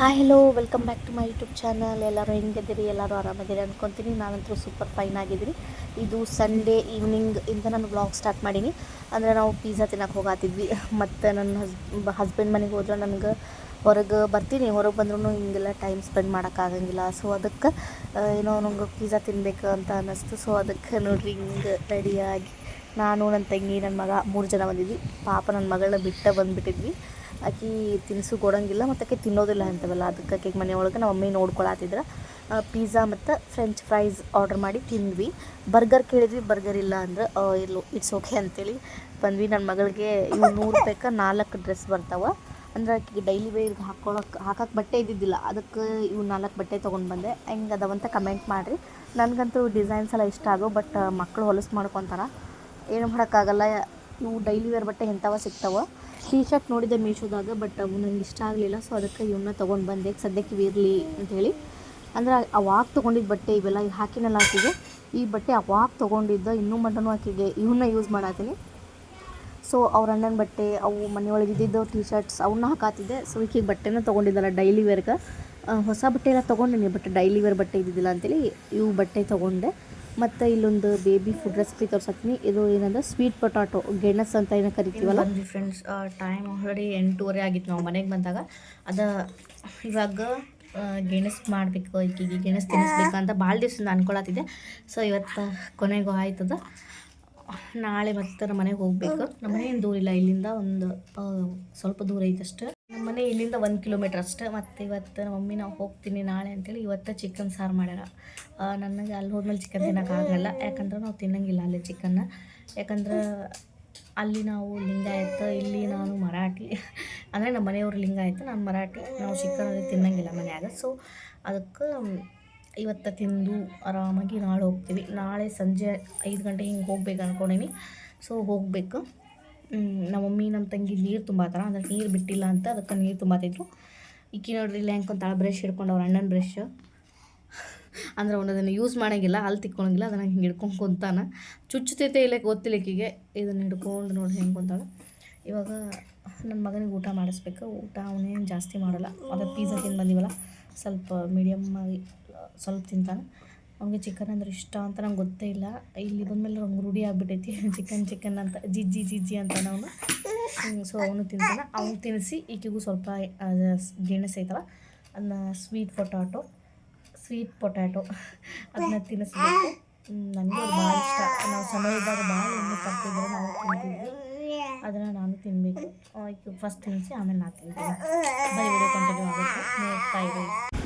Hi hello welcome back to my YouTube channel ಎಲ್ಲರೂ ಹೆಂಗಿದ್ದೀರಿ? ಎಲ್ಲರೂ ಆರಾಮಿದ್ದೀರಿ ಅಂದ್ಕೊತೀನಿ ನಾನಂತೂ ಸೂಪರ್ ಫೈನ್ ಆಗಿದ್ದೀನಿ. ಇದು ಸಂಡೇ ಈವ್ನಿಂಗ್ ಇಂದ ನಾನು ಬ್ಲಾಗ್ ಸ್ಟಾರ್ಟ್ ಮಾಡೀನಿ. ಅಂದರೆ ನಾವು ಪಿಜ್ಜಾ ತಿನ್ನಕ್ಕೆ ಹೋಗಾತಿದ್ವಿ. ಮತ್ತು ನನ್ನ ಹಸ್ ಹಸ್ಬೆಂಡ್ ಮನೆಗೆ ಹೋದ್ರೆ ನನಗೆ ಹೊರಗೆ ಬರ್ತೀನಿ. ಹೊರಗೆ ಬಂದ್ರೂ ಹಿಂಗೆಲ್ಲ ಟೈಮ್ ಸ್ಪೆಂಡ್ ಮಾಡೋಕ್ಕಾಗಂಗಿಲ್ಲ ಸೊ ಅದಕ್ಕೆ ಏನೋ ನಂಗೆ ಪಿಜ್ಜಾ ತಿನ್ಬೇಕು ಅಂತ ಅನ್ನಿಸ್ತು. ಸೊ ಅದಕ್ಕೆ ನೋಡ್ರಿ ಹಿಂಗೆ ರೆಡಿಯಾಗಿ ನಾನು ನನ್ನ ತಂಗಿ ನನ್ನ ಮಗ ಮೂರು ಜನ ಬಂದಿದ್ವಿ. ಪಾಪ ನನ್ನ ಮಗಳನ್ನ ಬಿಟ್ಟ ಬಂದುಬಿಟ್ಟಿದ್ವಿ. ಆಕಿ ತಿನಿಸು ಕೊಡೋಂಗಿಲ್ಲ ಮತ್ತು ಆಕೆ ತಿನ್ನೋದಿಲ್ಲ ಅಂತವಲ್ಲ. ಅದಕ್ಕೆ ಆಕೆಗೆ ಮನೆ ಒಳಗೆ ನಮ್ಮ ಮಮ್ಮಿ ನೋಡ್ಕೊಳತ್ತಿದ್ರ ಪಿಜ್ಜಾ ಮತ್ತು ಫ್ರೆಂಚ್ ಫ್ರೈಸ್ ಆರ್ಡ್ರ್ ಮಾಡಿ ತಿಂದ್ವಿ. ಬರ್ಗರ್ ಕೇಳಿದ್ವಿ ಬರ್ಗರ್ ಇಲ್ಲ ಅಂದ್ರೆ ಇಲ್ಲೋ ಇಟ್ಸ್ ಓಕೆ ಅಂತೇಳಿ ಬಂದ್ವಿ. ನನ್ನ ಮಗಳಿಗೆ ಇವು ನೂರು ರೂಪಾಯ್ಗೆ ನಾಲ್ಕು ಡ್ರೆಸ್ ಬರ್ತಾವೆ. ಅಂದ್ರೆ ಆಕೆಗೆ ಡೈಲಿ ವೇರ್ಗೆ ಹಾಕ್ಕೊಳಕ್ಕೆ ಹಾಕಕ್ಕೆ ಬಟ್ಟೆ ಇದ್ದಿದ್ದಿಲ್ಲ. ಅದಕ್ಕೆ ಇವು ನಾಲ್ಕು ಬಟ್ಟೆ ತೊಗೊಂಡು ಬಂದೆ. ಹೆಂಗೆ ಅದಾವಂತ ಕಮೆಂಟ್ ಮಾಡಿರಿ. ನನಗಂತೂ ಡಿಸೈನ್ಸ್ ಎಲ್ಲ ಇಷ್ಟ ಆಗೋ ಬಟ್ ಮಕ್ಕಳು ಹೊಲಸು ಮಾಡ್ಕೊತಾರ. ಏನು ಮಾಡೋಕ್ಕಾಗಲ್ಲ. ಇವು ಡೈಲಿ ವೇರ್ ಬಟ್ಟೆ ಎಂಥವ ಸಿಗ್ತಾವೆ. ಟೀ ಶರ್ಟ್ ನೋಡಿದ್ದೆ ಮೀಶೋದಾಗ ಬಟ್ ಅವು ನಂಗೆ ಇಷ್ಟ ಆಗಲಿಲ್ಲ ಸೊ ಅದಕ್ಕೆ ಇವನ್ನ ತೊಗೊಂಡು ಬಂದೆ. ಸದ್ಯಕ್ಕೆ ಇರಲಿ ಅಂಥೇಳಿ ಅಂದ್ರೆ ಅವಾಗ ತೊಗೊಂಡಿದ್ದ ಬಟ್ಟೆ ಇವೆಲ್ಲ ಈಗ ಹಾಕಿನಲ್ಲ ಆಕೆಗೆ. ಈ ಬಟ್ಟೆ ಅವಾಗ ತೊಗೊಂಡಿದ್ದ, ಇನ್ನೂ ಮಟನೂ ಆಕೆಗೆ ಇವನ್ನ ಯೂಸ್ ಮಾಡಾತೀನಿ. ಸೊ ಅವ್ರ ಅಣ್ಣನ ಬಟ್ಟೆ, ಅವು ಮನೆಯೊಳಗೆ ಇದ್ದಿದ್ದು ಟೀ ಶರ್ಟ್ಸ್ ಅವನ್ನ ಹಾಕಾತಿದ್ದೆ. ಸೊ ಈಕೆಗೆ ಬಟ್ಟೆನ ತೊಗೊಂಡಿದ್ದಲ್ಲ ಡೈಲಿ ವೇರ್ಗೆ ಹೊಸ ಬಟ್ಟೆ ಎಲ್ಲ ತೊಗೊಂಡಿನಿ ಬಟ್ ಡೈಲಿ ವೇರ್ ಬಟ್ಟೆ ಇದ್ದಿದ್ದಿಲ್ಲ ಅಂತೇಳಿ ಇವು ಬಟ್ಟೆ ತೊಗೊಂಡೆ. ಮತ್ತು ಇಲ್ಲೊಂದು ಬೇಬಿ ಫುಡ್ ರೆಸಿಪಿ ತೋರ್ಸತ್ತೀನಿ. ಇದು ಏನಂದ್ರೆ ಸ್ವೀಟ್ ಪೊಟಾಟೊ ಗೆಣಸ್ ಅಂತ ಏನೋ ಕರಿತೀವಲ್ಲ? ಫ್ರೆಂಡ್ಸ್ ಟೈಮ್ ಆಲ್ರೆಡಿ ಎಂಟೂವರೆ ಆಗಿತ್ತು ನಾವು ಮನೆಗೆ ಬಂದಾಗ. ಅದು ಇವಾಗ ಗೆಣಸು ಮಾಡಬೇಕು, ಈಕಿಗೆ ತಿನ್ನಿಸ್ಬೇಕು ಅಂತ ಭಾಳ ದಿವ್ಸದಿಂದ ಅನ್ಕೊಳತ್ತಿದ್ದೆ. ಸೊ ಇವತ್ತು ಕೊನೆಗೂ ಆಯ್ತದ ನಾಳೆ ಮತ್ತೆ ನಮ್ಮ ಮನೆಗೆ ಹೋಗಬೇಕು. ನಮ್ಮ ಮನೆ ದೂರ ಇಲ್ಲ ಇಲ್ಲಿಂದ ಒಂದು ಸ್ವಲ್ಪ ದೂರ ಐತೆ ಅಷ್ಟೇ. ನಮ್ಮ ಮನೆ ಇಲ್ಲಿಂದ ಒಂದು ಕಿಲೋಮೀಟ್ರ್ ಅಷ್ಟೇ. ಮತ್ತು ಇವತ್ತು ನಮ್ಮ ಮಮ್ಮಿ, ನಾವು ಹೋಗ್ತೀನಿ ನಾಳೆ ಅಂತೇಳಿ ಇವತ್ತು ಚಿಕನ್ ಸಾರು ಮಾಡ್ಯಾರ. ನನಗೆ ಅಲ್ಲಿ ಹೋದ್ಮೇಲೆ ಚಿಕನ್ ತಿನ್ನೋಕ್ಕಾಗಲ್ಲ ಯಾಕಂದ್ರೆ ನಾವು ತಿನ್ನಂಗಿಲ್ಲ ಅಲ್ಲಿ ಚಿಕನ್ನ ಯಾಕಂದ್ರೆ ಅಲ್ಲಿ ನಾವು ಲಿಂಗಾಯತ, ಇಲ್ಲಿ ನಾನು ಮರಾಠಿ. ಅಂದರೆ ನಮ್ಮ ಮನೆಯವರು ಲಿಂಗಾಯತ, ನಾನು ಮರಾಠಿ. ನಾವು ಚಿಕನ್ ಅಲ್ಲಿ ತಿನ್ನಂಗಿಲ್ಲ ಮನೆಯಾಗ. ಸೊ ಅದಕ್ಕೆ ಇವತ್ತು ತಿಂದು ಆರಾಮಾಗಿ ನಾಳೆ ಹೋಗ್ತೀವಿ. ನಾಳೆ ಸಂಜೆ ಐದು ಗಂಟೆ ಹಿಂಗೆ ಹೋಗ್ಬೇಕು ಅಂದ್ಕೊಂಡೀನಿ ಸೊ ಹೋಗಬೇಕು. ನಮ್ಮ ಮಮ್ಮಿ, ನಮ್ಮ ತಂಗಿ ನೀರು ತುಂಬಾತಾರ ಅಂದ್ರೆ ನೀರು ಬಿಟ್ಟಿಲ್ಲ ಅಂತ ಅದಕ್ಕೆ ನೀರು ತುಂಬಾತಿದ್ರು ಈಕಿ ನೋಡ್ರಿ ಇಲ್ಲಿ ಹೆಂಗೆ ಬ್ರಷ್ ಹಿಡ್ಕೊಂಡು ಅವ್ರ ಅಣ್ಣನ ಬ್ರಷ್ ಅಂದ್ರೆ ಅವನು ಅದನ್ನು ಯೂಸ್ ಮಾಡೋಂಗಿಲ್ಲ ಅಲ್ಲಿ ತಿಕ್ಕೊಳಂಗಿಲ್ಲ, ಅದನ್ನು ಹಿಂಗೆ ಹಿಡ್ಕೊಂಡು ಕುಂತಾನ. ಚುಚ್ಚುತೈತೆ ಇಲ್ಲ ಗೊತ್ತಿಲ್ಲ ಈಕಿಗೆ. ಇದನ್ನು ಹಿಡ್ಕೊಂಡು ನೋಡಿ ಹೆಂಗೆ ಕುಂತಾಳೆ. ಇವಾಗ ನನ್ನ ಮಗನಿಗೆ ಊಟ ಮಾಡಿಸ್ಬೇಕು. ಊಟ ಅವನೇನು ಜಾಸ್ತಿ ಮಾಡಲ್ಲ. ಅದೇ ಪಿಜ್ಜಾ ತಿಂದು ಬಂದಿವಲ್ಲ, ಸ್ವಲ್ಪ ಮೀಡಿಯಮ್ಮಾಗಿ ಸ್ವಲ್ಪ ತಿಂತಾನೆ. ಅವ್ನಿಗೆ ಚಿಕನ್ ಅಂದ್ರೆ ಇಷ್ಟ ಅಂತ ನಂಗೆ ಗೊತ್ತೇ ಇಲ್ಲ. ಇಲ್ಲಿ ಬಂದಮೇಲೆ ನಂಗೆ ರೂಢಿ ಆಗ್ಬಿಟ್ಟೈತಿ ಚಿಕನ್ ಚಿಕನ್ ಅಂತ, ಜಿಜ್ಜಿ ಜಿಜ್ಜಿ ಅಂತ ಅವನು. ಸೊ ಅವನು ತಿಂತಾನೆ. ಅವ್ನು ತಿನ್ನಿಸಿ ಈಕೆಗೂ ಸ್ವಲ್ಪ ಗೆಣಸು ಐತಲ್ಲ ಅದನ್ನ ಸ್ವೀಟ್ ಪೊಟ್ಯಾಟೊ ಸ್ವೀಟ್ ಪೊಟ್ಯಾಟೊ ಅದನ್ನ ತಿನ್ನಿಸ್ಬೇಕು ನನಗೆ ಭಾಳ ಇಷ್ಟ. ನಾವು ಸಣ್ಣ ಇದ್ದಾಗ ಭಾಳ ಎಣ್ಣೆ ತರ್ತಿದ್ರೆ ನಾವು ತಿಂತಿದ್ವಿ ಅದನ್ನು ನಾನು ತಿನ್ನಬೇಕು ಈಗ ಫಸ್ಟ್ ತಿನ್ನಿಸಿ ಆಮೇಲೆ ನಾನು ತಿಂತೀನಿ.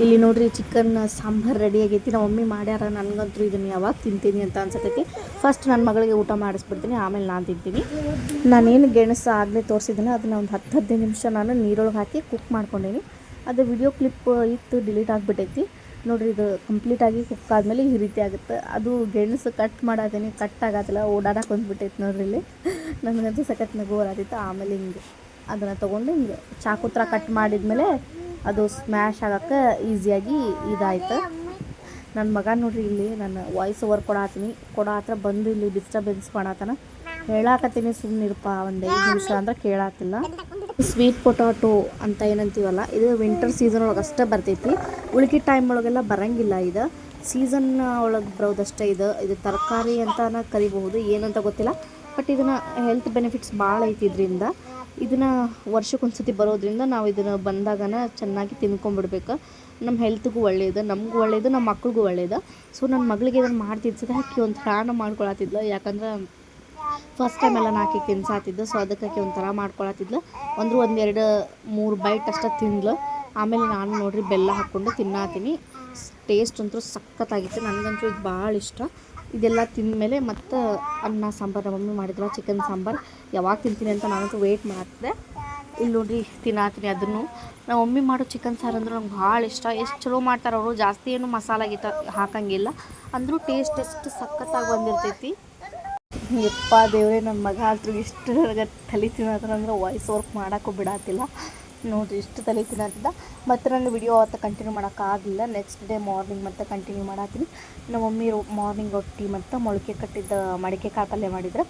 ಇಲ್ಲಿ ನೋಡ್ರಿ ಚಿಕನ್ ಸಾಂಬಾರು ರೆಡಿ ಆಗೈತಿ. ನಮ್ಮ ಮಮ್ಮಿ ಮಾಡ್ಯಾರ ನನಗಂತೂ ಇದನ್ನ ಯಾವಾಗ ತಿಂತೀನಿ ಅಂತ ಅನ್ಸತೈತಿ ಫಸ್ಟ್ ನನ್ನ ಮಗಳಿಗೆ ಊಟ ಮಾಡಿಸ್ಬಿಡ್ತೀನಿ, ಆಮೇಲೆ ನಾನು ತಿಂತೀನಿ. ನಾನೇನು ಗೆಣಸು ಆಗಲೇ ತೋರಿಸಿದ್ದೀನಿ ಅದನ್ನ ಒಂದು ಹತ್ತು ಹದಿನೈದು ನಿಮಿಷ ನಾನು ನೀರೊಳಗೆ ಹಾಕಿ ಕುಕ್ ಮಾಡ್ಕೊಂಡೀನಿ. ಅದು ವಿಡಿಯೋ ಕ್ಲಿಪ್ ಇತ್ತು ಡಿಲೀಟ್ ಆಗಿಬಿಟ್ಟೈತಿ. ನೋಡ್ರಿ ಇದು ಕಂಪ್ಲೀಟಾಗಿ ಕುಕ್ ಆದಮೇಲೆ ಈ ರೀತಿ ಆಗುತ್ತೆ. ಅದು ಗೆಣಸು ಕಟ್ ಮಾಡಾತೀನಿ ಕಟ್ ಆಗತ್ತಲ್ಲ ಓಡಾಡಕ್ಕೆ ಬಂದ್ಬಿಟ್ಟೈತೆ ನೋಡ್ರಿ ಇಲ್ಲಿ. ನನಗಂತೂ ಸಖತ್ ನಗು ಆಮೇಲೆ ಹಿಂಗೆ. ಅದನ್ನು ತೊಗೊಂಡು ಹಿಂಗೆ ಚಾಕುತ್ರ ಕಟ್ ಮಾಡಿದ್ಮೇಲೆ ಅದು ಸ್ಮ್ಯಾಶ್ ಆಗೋಕ್ಕೆ ಈಸಿಯಾಗಿ ಇದಾಯ್ತು. ನನ್ನ ಮಗ ನೋಡ್ರಿ ಇಲ್ಲಿ ನಾನು ವಾಯ್ಸ್ ಓವರ್ ಕೊಡಾತೀನಿ. ಕೊಡೋ ಹತ್ರ ಬಂದು ಇಲ್ಲಿ ಡಿಸ್ಟರ್ಬೆನ್ಸ್ ಮಾಡತ್ತಾನ ಹೇಳಾಕತ್ತೀನಿ ಸುಮ್ಮನಿರಪ್ಪ ಒಂದು ಐದು ನಿಮಿಷ ಅಂದ್ರೆ ಕೇಳಾತಿಲ್ಲ. ಸ್ವೀಟ್ ಪೊಟಾಟೊ ಅಂತ ಏನಂತೀವಲ್ಲ, ಇದು ವಿಂಟರ್ ಸೀಸನ್ ಒಳಗೆ ಅಷ್ಟೇ ಬರ್ತೈತಿ. ಉಳಿಕೆ ಟೈಮ್ ಒಳಗೆಲ್ಲ ಬರಂಗಿಲ್ಲ ಇದು. ಸೀಸನ್ ಒಳಗೆ ಬರೋದಷ್ಟೇ ಇದು. ಇದು ತರಕಾರಿ ಅಂತ ಕರಿಬಹುದು, ಏನಂತ ಗೊತ್ತಿಲ್ಲ. ಬಟ್ ಇದನ್ನು ಹೆಲ್ತ್ ಬೆನಿಫಿಟ್ಸ್ ಭಾಳ ಐತಿ ಇದರಿಂದ. ಇದನ್ನು ವರ್ಷಕ್ಕೊಂದ್ಸತಿ ಬರೋದ್ರಿಂದ ನಾವು ಇದನ್ನು ಬಂದಾಗನ ಚೆನ್ನಾಗಿ ತಿನ್ಕೊಂಡ್ಬಿಡ್ಬೇಕು ನಮ್ಮ ಹೆಲ್ತ್ಗೂ ಒಳ್ಳೆಯದು ನಮಗೂ ಒಳ್ಳೆಯದು ನಮ್ಮ ಮಕ್ಳಿಗೂ ಒಳ್ಳೆಯದು ಸೊ ನನ್ನ ಮಗಳಿಗೆ ಇದನ್ನು ಮಾಡ್ತಿದ್ಸದ ಆಕೆ ಒಂದು ಪ್ರಾಣ ಮಾಡ್ಕೊಳತ್ತಿದ್ಲು ಯಾಕಂದ್ರೆ ಫಸ್ಟ್ ಟೈಮ್ ಎಲ್ಲ ನಾಕಿ ತಿನ್ಸಾತಿದ್ದು ಸೊ ಅದಕ್ಕೆ ಆಕಿ ಒಂಥರ ಮಾಡ್ಕೊಳತ್ತಿದ್ಲು ಅಂದರೂ ಒಂದೆರಡು ಮೂರು ಬೈಟ್ ಅಷ್ಟೇ ತಿಂದ್ಲು. ಆಮೇಲೆ ನಾನು ನೋಡಿರಿ ಬೆಲ್ಲ ಹಾಕ್ಕೊಂಡು ತಿನ್ನಾತೀನಿ. ಟೇಸ್ಟ್ ಅಂತೂ ಸಖತ್ತಾಗಿತ್ತು. ನನಗಂತೂ ಇದು ಭಾಳ ಇಷ್ಟ. ಇದೆಲ್ಲ ತಿಂದಮೇಲೆ ಮತ್ತು ಅನ್ನ ಸಾಂಬಾರು ನಮ್ಮ ಮಮ್ಮಿ ಮಾಡಿದ್ರು ಚಿಕನ್ ಸಾಂಬಾರು. ಯಾವಾಗ ತಿಂತೀನಿ ಅಂತ ನಾನಂತೂ ವೆಯ್ಟ್ ಮಾಡ್ತಿದ್ದೆ. ಇಲ್ಲಿ ನೋಡ್ರಿ, ತಿನ್ನಾತೀನಿ ಅದನ್ನು. ನಮ್ಮ ಮಮ್ಮಿ ಮಾಡೋ ಚಿಕನ್ ಸಾರು ಅಂದ್ರೆ ನಂಗೆ ಭಾಳ ಇಷ್ಟ. ಎಷ್ಟು ಚಲೋ ಮಾಡ್ತಾರೆ ಅವರು. ಜಾಸ್ತಿ ಏನು ಮಸಾಲೆ ಗೀತ ಹಾಕಂಗಿಲ್ಲ. ಅಂದರೂ ಟೇಸ್ಟ್ ಎಷ್ಟು ಸಖತ್ತಾಗಿ ಬಂದಿರ್ತೈತಿ. ಯಪ್ಪ ದೇವ್ರೆ ನನ್ನ ಮಗ ಆದ್ರೂ ಇಷ್ಟು ನನಗೆ ತಲೆ ಅಂದ್ರೆ ವಾಯ್ಸ್ ವರ್ಕ್ ಮಾಡೋಕ್ಕೂ ಬಿಡತ್ತಿಲ್ಲ ನೋಡಿರಿ, ಇಷ್ಟು ತಲೆ ತಿನ್ನತ್ತಿದ್ದ ಮತ್ತು ನಾನು ವಿಡಿಯೋ ಅವತ್ತು ಕಂಟಿನ್ಯೂ ಮಾಡೋಕ್ಕಾಗಲಿಲ್ಲ. ನೆಕ್ಸ್ಟ್ ಡೇ ಮಾರ್ನಿಂಗ್ ಮತ್ತೆ ಕಂಟಿನ್ಯೂ ಮಾಡತ್ತೀನಿ ನಮ್ಮ ಮಮ್ಮಿ ಮಾರ್ನಿಂಗ್ ರೊಟ್ಟಿ ಮತ್ತು ಮೊಳಕೆ ಕಟ್ಟಿದ್ದ ಮಡಿಕೆ ಕಾಳು ಪಲ್ಯ ಮಾಡಿದ್ರೆ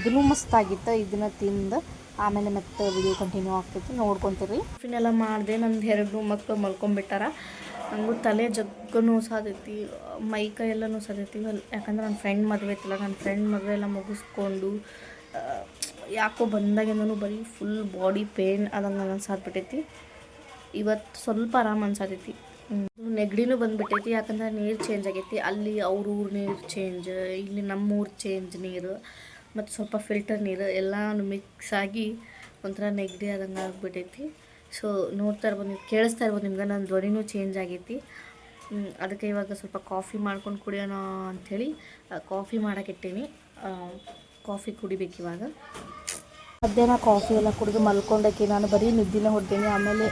ಇದೂ ಮಸ್ತಾಗಿತ್ತು ಇದನ್ನು ತಿಂದು ಆಮೇಲೆ ಮತ್ತೆ ವಿಡಿಯೋ ಕಂಟಿನ್ಯೂ ಆಗ್ತೈತಿ. ನೋಡ್ಕೊತೀರಿ. ಟಿಫಿನ್ ಎಲ್ಲ ಮಾಡಿದೆ. ನಂದು ಎರಡು ಮಕ್ಕಳು ಮಲ್ಕೊಂಡ್ಬಿಟ್ಟಾರ ನನಗೂ ತಲೆ ಜಗ್ಗು ಸಾದೈತಿ ಮೈ ಕೈ ಎಲ್ಲ ಸಾದೈತಿ ಅಲ್- ಯಾಕಂದ್ರೆ ನನ್ನ ಫ್ರೆಂಡ್ ಮದುವೆ ಇತ್ತಲ್ಲ ನನ್ನ ಫ್ರೆಂಡ್ ಮದುವೆ ಎಲ್ಲ ಮುಗಿಸ್ಕೊಂಡು ಯಾಕೋ ಬಂದಾಗಿಂದನು ಬರೀ ಫುಲ್ ಬಾಡಿ ಪೇನ್ ಅದಂಗೆ ಅನ್ಸಾದ್ಬಿಟ್ಟೈತಿ ಇವತ್ತು ಸ್ವಲ್ಪ ಆರಾಮ್ ಅನ್ಸಾತೈತಿ. ನೆಗಡಿನೂ ಬಂದ್ಬಿಟ್ಟೈತಿ, ಯಾಕಂದ್ರೆ ನೀರು ಚೇಂಜ್ ಆಗೈತಿ. ಅಲ್ಲಿ ಅವ್ರ ಊರು ನೀರು ಚೇಂಜ್ ಇಲ್ಲಿ ನಮ್ಮ ಊರು ಚೇಂಜ್ ನೀರು, ಮತ್ತು ಸ್ವಲ್ಪ ಫಿಲ್ಟರ್ ನೀರು ಎಲ್ಲಾನು ಮಿಕ್ಸ್ ಆಗಿ ಒಂಥರ ನೆಗಡಿ ಆದಂಗೆ ಆಗ್ಬಿಟ್ಟೈತಿ. ಸೊ ನೋಡ್ತಾ ಇರ್ಬೋದು ನೀವು, ಕೇಳಿಸ್ತಾ ಇರ್ಬೋದು ನಿಮ್ಗೆ ನನ್ನ ಧ್ವನಿನೂ ಚೇಂಜ್ ಆಗೈತಿ. ಅದಕ್ಕೆ ಇವಾಗ ಸ್ವಲ್ಪ ಕಾಫಿ ಮಾಡ್ಕೊಂಡು ಕುಡಿಯೋಣ ಅಂಥೇಳಿ ಕಾಫಿ ಮಾಡೋಕ್ಕಿಟ್ಟೀನಿ ಕಾಫಿ ಕುಡಿಬೇಕು ಇವಾಗ. ಮಧ್ಯಾಹ್ನ ಕಾಫಿ ಎಲ್ಲ ಕುಡಿದು ಮಲ್ಕೊಂಡಕ್ಕೆ ನಾನು ಬರೀ ನಿದ್ದಿನ ಹೊಡ್ತೀನಿ ಆಮೇಲೆ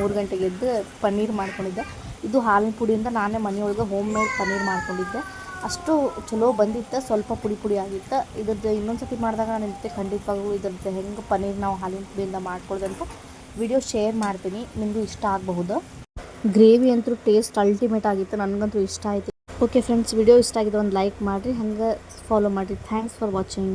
ಮೂರು ಗಂಟೆಗೆ ಎದ್ದು ಪನ್ನೀರ್ ಮಾಡ್ಕೊಂಡಿದ್ದೆ. ಇದು ಹಾಲಿನ ಪುಡಿಯಿಂದ ನಾನೇ ಮನೆಯೊಳಗೆ ಹೋಮ್ ಮೇಡ್ ಪನ್ನೀರ್ ಮಾಡ್ಕೊಂಡಿದ್ದೆ. ಅಷ್ಟು ಚಲೋ ಬಂದಿತ್ತು, ಸ್ವಲ್ಪ ಪುಡಿ ಪುಡಿ ಆಗಿತ್ತು. ಇದ್ರದ್ದು ಇನ್ನೊಂದು ಸತಿ ಮಾಡಿದಾಗ ನಾನು ನಿಮಗೆ ಖಂಡಿತವಾಗೂ ಇದ್ರದ್ದು ಹೆಂಗೆ ಪನ್ನೀರ್ ನಾವು ಹಾಲಿನ ಪುಡಿಯಿಂದ ಮಾಡ್ಕೊಳ್ಳೋದಂತ ವಿಡಿಯೋ ಶೇರ್ ಮಾಡ್ತೀನಿ. ನಿಮಗೂ ಇಷ್ಟ ಆಗಬಹುದು. ಗ್ರೇವಿ ಅಂತೂ ಟೇಸ್ಟ್ ಅಲ್ಟಿಮೇಟ್ ಆಗಿತ್ತು. ನನಗಂತೂ ಇಷ್ಟ ಆಯಿತು. ಓಕೆ ಫ್ರೆಂಡ್ಸ್ ವಿಡಿಯೋ ಇಷ್ಟ ಆಗಿದೆ ಒಂದು ಲೈಕ್ ಮಾಡಿರಿ ಹಂಗೆ ಫಾಲೋ ಮಾಡಿರಿ. Thanks for watching